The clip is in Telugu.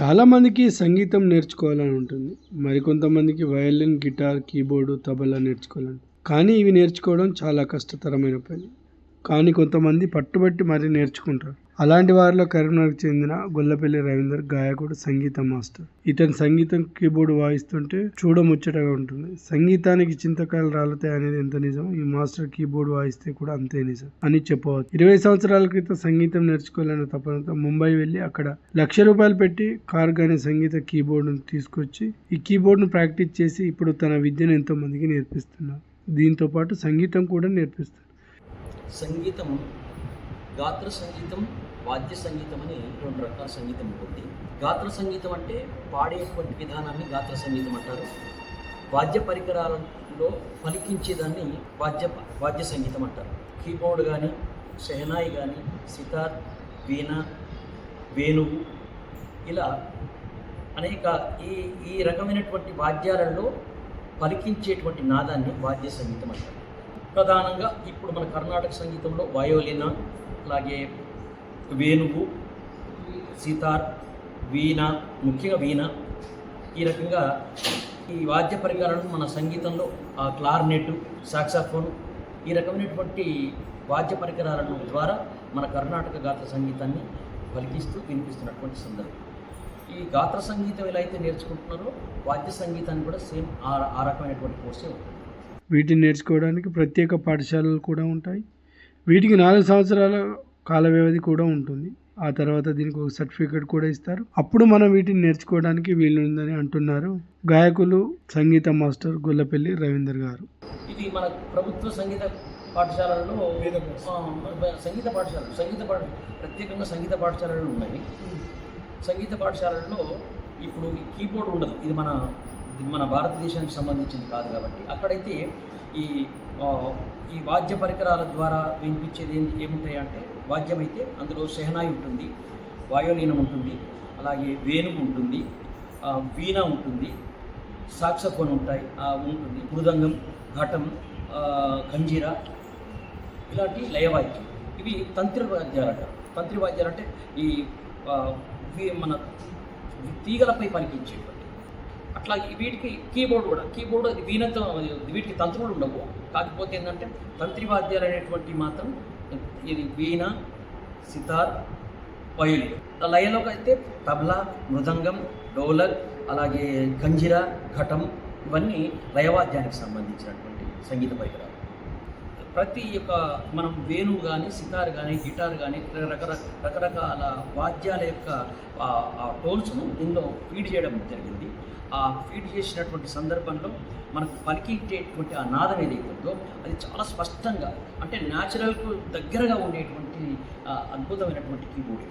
చాలామందికి సంగీతం నేర్చుకోవాలని ఉంటుంది. మరికొంతమందికి వయలిన్ గిటార్ కీబోర్డు తబలా నేర్చుకోవాలని. కానీ ఇవి నేర్చుకోవడం చాలా కష్టతరమైన పని. కానీ కొంతమంది పట్టుబట్టి మరీ నేర్చుకుంటారు. అలాంటి వారిలో కరీంనగర్కి చెందిన గొల్లపల్లి రవీందర్ గాయకుడు సంగీత మాస్టర్. ఇతని సంగీతం కీబోర్డు వాయిస్తుంటే చూడముచ్చటగా ఉంటుంది. సంగీతానికి చింతకాయలు రాలుతాయి అనేది ఎంత నిజం? ఈ మాస్టర్ కీబోర్డ్ వాయిస్తే కూడా అంతే నిజం అని చెప్పవచ్చు. ఇరవై సంవత్సరాల క్రితం సంగీతం నేర్చుకోవాలనే తపనతో ముంబై వెళ్ళి అక్కడ లక్ష రూపాయలు పెట్టి కార్గానే సంగీత కీబోర్డును తీసుకొచ్చి ఈ కీబోర్డును ప్రాక్టీస్ చేసి ఇప్పుడు తన విద్యను ఎంతో మందికి నేర్పిస్తున్నారు. దీంతో పాటు సంగీతం కూడా నేర్పిస్తారు సంగీతం గాత్ర సంగీతం వాద్య సంగీతం అని రెండు రకాల సంగీతం ఉంటుంది. గాత్ర సంగీతం అంటే పాడేటువంటి విధానాన్ని గాత్ర సంగీతం అంటారు. వాద్య పరికరాలలో పలికించేదాన్ని వాద్య వాద్య సంగీతం అంటారు. కీబోర్డ్ కానీ షెహనాయి కానీ సితార్ వీణ వేణువు ఇలా అనేక ఈ ఈ రకమైనటువంటి వాద్యాలలో పలికించేటువంటి నాదాన్ని వాద్య సంగీతం అంటారు. ప్రధానంగా ఇప్పుడు మన కర్ణాటక సంగీతంలో వయోలిన అలాగే వేణువు సీతార్ వీణ ముఖ్యంగా వీణ. ఈ రకంగా ఈ వాద్య పరికరాలను మన సంగీతంలో ఆ క్లార్నెట్ సాక్సాఫోన్ ఈ రకమైనటువంటి వాద్య పరికరాలను ద్వారా మన కర్ణాటక గాత్ర సంగీతాన్ని పలికిస్తూ వినిపిస్తున్నటువంటి సందర్భం. ఈ గాత్ర సంగీతం ఎలా అయితే నేర్చుకుంటున్నారో వాద్య సంగీతాన్ని కూడా సేమ్ ఆ ఆ రకమైనటువంటి కోర్సే ఉంటుంది. వీటిని నేర్చుకోవడానికి ప్రత్యేక పాఠశాలలు కూడా ఉంటాయి. వీటికి నాలుగు సంవత్సరాల కాల వ్యవధి కూడా ఉంటుంది. ఆ తర్వాత దీనికి ఒక సర్టిఫికేట్ కూడా ఇస్తారు. అప్పుడు మనం వీటిని నేర్చుకోవడానికి వీలుందని అంటున్నారు గాయకులు సంగీత మాస్టర్ గొల్లపల్లి రవీందర్ గారు. ఇది మన ప్రభుత్వ సంగీత మన సంగీత పాఠశాల సంగీత పాఠ ప్రత్యేకంగా సంగీత పాఠశాలలు ఉన్నాయి. సంగీత పాఠశాలల్లో ఇప్పుడు కీబోర్డ్ ఉండదు. ఇది మన ఇది మన భారతదేశానికి సంబంధించింది కాదు కాబట్టి. అక్కడైతే ఈ ఈ వాద్య పరికరాల ద్వారా వినిపించేది ఏం ఏముంటాయి అంటే వాద్యం అయితే అందులో సెహనాయి ఉంటుంది వాయోలీనం ఉంటుంది అలాగే వేణువు ఉంటుంది వీణ ఉంటుంది సాక్సఫోన్ ఉంటాయి ఉంటుంది మృదంగం ఘటం ఆ, కంజీర ఇలాంటి లయవాద్యం ఇవి తంత్రి వాద్యాలు అంటారు తంత్రి వాద్యాలు అంటే ఈ మన తీగలపై పలికించేటువంటి అట్లా ఈ వీటికి కీబోర్డ్ కూడా కీబోర్డ్ అది వీణతో వీటికి తంత్రులు ఉండవు. కాకపోతే ఏంటంటే తంత్రి వాద్యాలు అనేటువంటి మాత్రం ఇది వీణ సితార్ పైలు. లయలోకి అయితే తబలా మృదంగం డోలర్ అలాగే గంజిరా ఘటం ఇవన్నీ లయవాద్యానికి సంబంధించినటువంటి సంగీత పరికరాలు. ప్రతి యొక్క మనం వేణువు కానీ సితార్ కానీ గిటార్ కానీ రకరకాల రకరకాల వాద్యాల యొక్క ఆ- టోల్స్ను దీనిలో ఫీడ్ చేయడం జరిగింది. ఆ ఫీడ్ చేసినటువంటి సందర్భంలో మనకు పలికించేటువంటి ఆ నాదం ఏదైతే ఉందో అది చాలా స్పష్టంగా అంటే న్యాచురల్కు దగ్గరగా ఉండేటువంటి అద్భుతమైనటువంటి కీబోర్డ్.